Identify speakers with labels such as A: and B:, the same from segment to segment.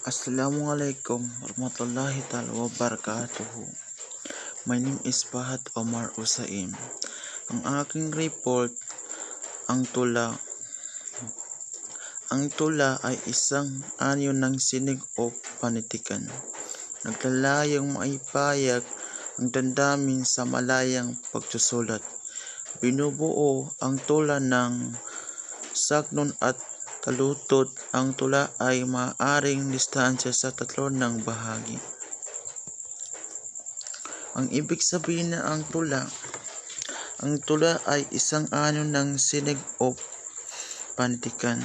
A: Assalamualaikum warahmatullahi taala wabarakatuh. My name is Fahad Omar Usain. Ang aking report, ang tula. Ang tula ay isang anyo ng sinig o panitikan. Naglalayong maipayag ang damdamin sa malayang pagsusulat. Binubuo ang tula ng saknon at talutot. Ang tula ay maaring distansya sa tatlo ng bahagi. Ang ibig sabihin na ang tula, ang tula ay isang anyo ng sinig o panitikan.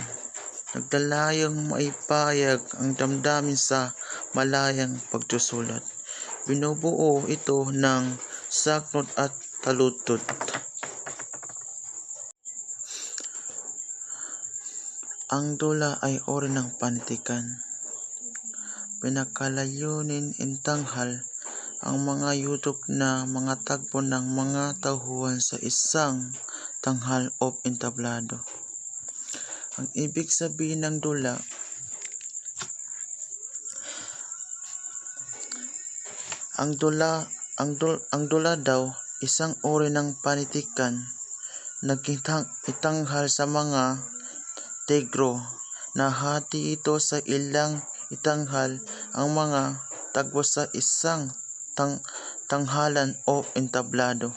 A: Naglalayong maipayag ang damdamin sa malayang pagsusulat. Binubuo ito ng saknot at talutot. Ang tula ay uri ng panitikan. Pinakalayunin intanghal ang mga yutok na mga tagpo ng mga tauhan sa isang tanghal o entablado. Ang ibig sabihin ng dula, ang dula, ang dul, ang dula daw isang uri ng panitikan nagkitang itanghal sa mga tegro na hati ito sa ilang itanghal ang mga tagpo sa isang tang, tanghalan o entablado.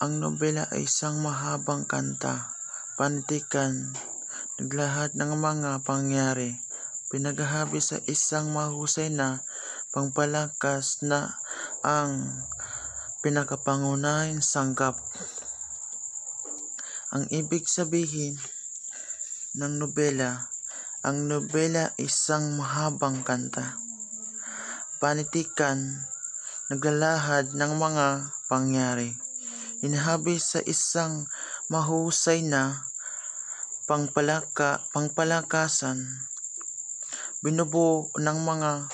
A: Ang nobela ay isang mahabang kanta, panitikan, naglahat ng mga pangyari, pinaghahabi sa isang mahusay na pangpalakas na ang pinakapangunahing sangkap. Ang ibig sabihin ng nobela, ang nobela isang mahabang kanta, panitikan, naglalahad ng mga pangyari, inahabi sa isang mahusay na pangpalaka, pangpalakasan, binubuo ng mga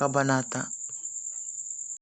A: kabanata.